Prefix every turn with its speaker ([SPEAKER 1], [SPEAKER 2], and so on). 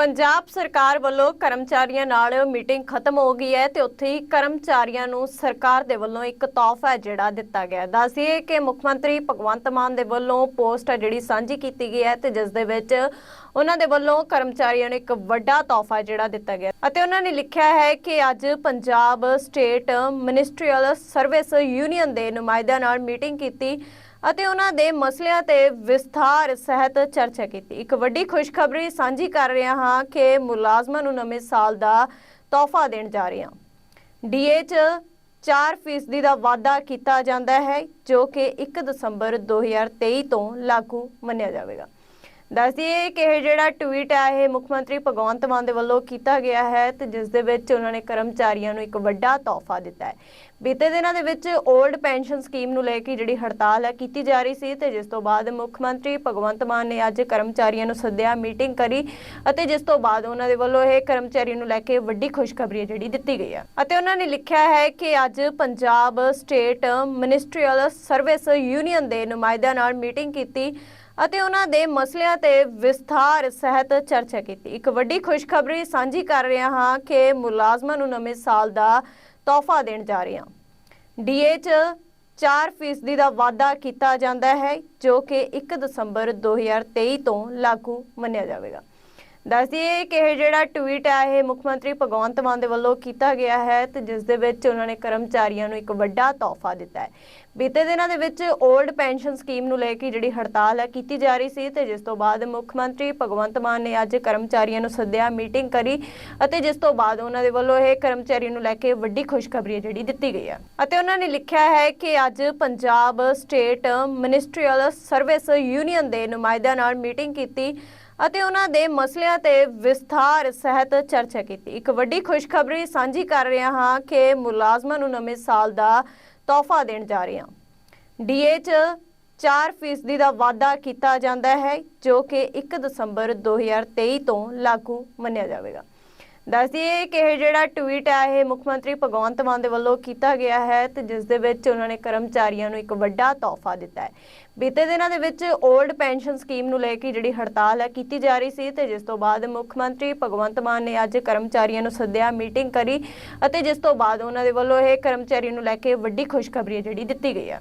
[SPEAKER 1] ਪੰਜਾਬ ਸਰਕਾਰ ਵੱਲੋਂ ਕਰਮਚਾਰੀਆਂ ਨਾਲ ਮੀਟਿੰਗ ਖਤਮ ਹੋ ਗਈ ਹੈ ਤੇ ਉੱਥੇ ਹੀ ਕਰਮਚਾਰੀਆਂ ਨੂੰ ਸਰਕਾਰ ਦੇ ਵੱਲੋਂ ਇੱਕ ਤੋਹਫਾ ਜਿਹੜਾ ਦਿੱਤਾ ਗਿਆ ਹੈ। ਕਿ ਮੁੱਖ ਮੰਤਰੀ ਭਗਵੰਤ ਮਾਨ ਦੇ ਵੱਲੋਂ ਪੋਸਟ ਹੈ ਜਿਹੜੀ ਸਾਂਝੀ ਕੀਤੀ ਗਈ ਹੈ ਤੇ ਜਿਸ ਦੇ ਵਿੱਚ ਉਹਨਾਂ ਦੇ ਵੱਲੋਂ ਕਰਮਚਾਰੀਆਂ ਨੂੰ ਇੱਕ ਵੱਡਾ ਤੋਹਫਾ ਜਿਹੜਾ ਦਿੱਤਾ ਗਿਆ ਅਤੇ ਉਹਨਾਂ ਨੇ ਲਿਖਿਆ ਹੈ ਕਿ ਅੱਜ Punjab state ministerial service union ਦੇ ਨੁਮਾਇੰਦਿਆਂ ਨਾਲ ਮੀਟਿੰਗ ਕੀਤੀ ਅਤੇ ਉਹਨਾਂ ਦੇ ਮਸਲਿਆਂ ਤੇ ਵਿਸਥਾਰ ਸਹਿਤ ਚਰਚਾ ਕੀਤੀ। ਇੱਕ ਵੱਡੀ ਖੁਸ਼ਖਬਰੀ ਸਾਂਝੀ ਕਰ ਰਿਹਾ ਹਾਂ ਕਿ ਮੁਲਾਜ਼ਮਾਂ ਨੂੰ ਨਵੇਂ ਸਾਲ ਦਾ ਤੋਹਫਾ ਦੇਣ ਜਾ ਰਹੇ ਹਾਂ। ਡੀਏ ਚ 4% ਦਾ ਵਾਧਾ ਕੀਤਾ ਜਾਂਦਾ ਹੈ, ਜੋ ਕਿ 1 ਦਸੰਬਰ 2023 ਤੋਂ ਲਾਗੂ ਮੰਨਿਆ ਜਾਵੇਗਾ। ਦੱਸਦੀਏ ਕਿ ਇਹ ਜਿਹੜਾ ਟਵੀਟ ਹੈ, ਇਹ ਮੁੱਖ ਮੰਤਰੀ ਭਗਵੰਤ ਮਾਨ ਦੇ ਵੱਲੋਂ ਕੀਤਾ ਗਿਆ ਹੈ ਤੇ ਜਿਸ ਦੇ ਵਿੱਚ ਉਹਨਾਂ ਨੇ ਕਰਮਚਾਰੀਆਂ ਨੂੰ ਇੱਕ ਵੱਡਾ ਤੋਹਫਾ ਦਿੱਤਾ ਹੈ। ਬੀਤੇ ਦਿਨਾਂ ਦੇ ਵਿੱਚ 올ਡ ਪੈਨਸ਼ਨ ਸਕੀਮ ਨੂੰ ਲੈ ਕੇ ਜਿਹੜੀ ਹੜਤਾਲ ਹੈ, ਕੀਤੀ ਜਾ ਰਹੀ ਸੀ ਤੇ ਜਿਸ ਤੋਂ ਬਾਅਦ ਮੁੱਖ ਮੰਤਰੀ ਭਗਵੰਤ ਮਾਨ ਨੇ ਅੱਜ ਕਰਮਚਾਰੀਆਂ ਨੂੰ ਸੱਦਿਆ, ਮੀਟਿੰਗ ਕਰੀ ਅਤੇ ਜਿਸ ਤੋਂ ਬਾਅਦ ਉਹਨਾਂ ਦੇ ਵੱਲੋਂ ਇਹ ਕਰਮਚਾਰੀਆਂ ਨੂੰ ਲੈ ਕੇ ਵੱਡੀ ਖੁਸ਼ਖਬਰੀ ਜਿਹੜੀ ਦਿੱਤੀ ਗਈ ਹੈ। ਅਤੇ ਉਹਨਾਂ ਨੇ ਲਿਖਿਆ ਹੈ ਕਿ ਅੱਜ Punjab state ministerial service union ਦੇ ਨੁਮਾਇੰਦਿਆਂ ਨਾਲ ਮੀਟਿੰਗ ਕੀਤੀ ਅਤੇ ਉਹਨਾਂ ਦੇ ਮਸਲਿਆਂ ਤੇ ਵਿਸਥਾਰ ਸਹਿਤ ਚਰਚਾ ਕੀਤੀ। ਇੱਕ ਵੱਡੀ ਖੁਸ਼ਖਬਰੀ ਸਾਂਝੀ ਕਰ ਰਿਹਾ ਹਾਂ ਕਿ ਮੁਲਾਜ਼ਮਾਂ ਨੂੰ ਨਵੇਂ ਸਾਲ ਦਾ ਤੋਹਫਾ ਦੇਣ ਜਾ ਰਹੇ ਹਾਂ। ਡੀਏ ਚ 4% ਦਾ ਵਾਧਾ ਕੀਤਾ ਜਾਂਦਾ ਹੈ, ਜੋ ਕਿ 1 ਦਸੰਬਰ 2023 ਤੋਂ ਲਾਗੂ ਮੰਨਿਆ ਜਾਵੇਗਾ। ਦੱਸਦੀਏ ਕਿ ਇਹ ਜਿਹੜਾ ਟਵੀਟ ਹੈ ਇਹ ਮੁੱਖ ਮੰਤਰੀ ਭਗਵੰਤ ਮਾਨ ਦੇ ਵੱਲੋਂ ਕੀਤਾ ਗਿਆ ਹੈ ਤੇ ਜਿਸ ਦੇ ਵਿੱਚ ਉਹਨਾਂ ਨੇ ਕਰਮਚਾਰੀਆਂ ਨੂੰ ਇੱਕ ਵੱਡਾ ਤੋਹਫਾ ਦਿੱਤਾ ਹੈ। ਬੀਤੇ ਦਿਨਾਂ ਦੇ ਵਿੱਚ 올ਡ ਪੈਨਸ਼ਨ ਸਕੀਮ ਨੂੰ ਲੈ ਕੇ ਜਿਹੜੀ ਹੜਤਾਲ ਹੈ ਕੀਤੀ ਜਾ ਰਹੀ ਸੀ ਤੇ ਜਿਸ ਤੋਂ ਬਾਅਦ ਮੁੱਖ ਮੰਤਰੀ ਭਗਵੰਤ ਮਾਨ ਨੇ ਅੱਜ ਕਰਮਚਾਰੀਆਂ ਨੂੰ ਸੱਦਿਆ, ਮੀਟਿੰਗ ਕਰੀ ਅਤੇ ਜਿਸ ਤੋਂ ਬਾਅਦ ਉਹਨਾਂ ਦੇ ਵੱਲੋਂ ਇਹ ਕਰਮਚਾਰੀਆਂ ਨੂੰ ਲੈ ਕੇ ਵੱਡੀ ਖੁਸ਼ਖਬਰੀ ਹੈ ਜਿਹੜੀ ਦਿੱਤੀ ਗਈ ਹੈ ਅਤੇ ਉਹਨਾਂ ਨੇ ਲਿਖਿਆ ਹੈ ਕਿ ਅੱਜ Punjab state ministerial service union ਦੇ ਨੁਮਾਇੰਦਿਆਂ ਨਾਲ ਮੀਟਿੰਗ ਕੀਤੀ ਅਤੇ ਉਹਨਾਂ ਦੇ ਮਸਲਿਆਂ ਤੇ ਵਿਸਥਾਰ ਸਹਿਤ ਚਰਚਾ ਕੀਤੀ। ਇੱਕ ਵੱਡੀ ਖੁਸ਼ਖਬਰੀ ਸਾਂਝੀ ਕਰ ਰਿਹਾ ਹਾਂ ਕਿ ਮੁਲਾਜ਼ਮਾਂ ਨੂੰ ਨਵੇਂ ਸਾਲ ਦਾ ਤੋਹਫਾ ਦੇਣ ਜਾ ਰਹੇ ਹਾਂ। ਡੀਏ ਚ 4% ਦਾ ਵਾਧਾ ਕੀਤਾ ਜਾਂਦਾ ਹੈ, ਜੋ ਕਿ 1 ਦਸੰਬਰ 2023 ਤੋਂ ਲਾਗੂ ਮੰਨਿਆ ਜਾਵੇਗਾ। ਦੱਸਦੀਏ ਕਿ ਇਹ ਜਿਹੜਾ ਟਵੀਟ ਹੈ ਇਹ ਮੁੱਖ ਮੰਤਰੀ ਭਗਵੰਤ ਮਾਨ ਦੇ ਵੱਲੋਂ ਕੀਤਾ ਗਿਆ ਹੈ ਤੇ ਜਿਸ ਦੇ ਵਿੱਚ ਉਹਨਾਂ ਨੇ ਕਰਮਚਾਰੀਆਂ ਨੂੰ ਇੱਕ ਵੱਡਾ ਤੋਹਫਾ ਦਿੱਤਾ ਹੈ। ਬੀਤੇ ਦਿਨਾਂ ਦੇ ਵਿੱਚ 올ਡ ਪੈਨਸ਼ਨ ਸਕੀਮ ਨੂੰ ਲੈ ਕੇ ਜਿਹੜੀ ਹੜਤਾਲ ਹੈ, ਕੀਤੀ ਜਾ ਰਹੀ ਸੀ ਤੇ ਜਿਸ ਤੋਂ ਬਾਅਦ ਮੁੱਖ ਮੰਤਰੀ ਭਗਵੰਤ ਮਾਨ ਨੇ ਅੱਜ ਕਰਮਚਾਰੀਆਂ ਨੂੰ ਸੱਦਿਆ ਮੀਟਿੰਗ ਕਰੀ ਅਤੇ ਜਿਸ ਤੋਂ ਬਾਅਦ ਉਹਨਾਂ ਦੇ ਵੱਲੋਂ ਇਹ ਕਰਮਚਾਰੀਆਂ ਨੂੰ ਲੈ ਕੇ ਵੱਡੀ ਖੁਸ਼ਖਬਰੀ ਹੈ ਜਿਹੜੀ ਦਿੱਤੀ ਗਈ ਹੈ।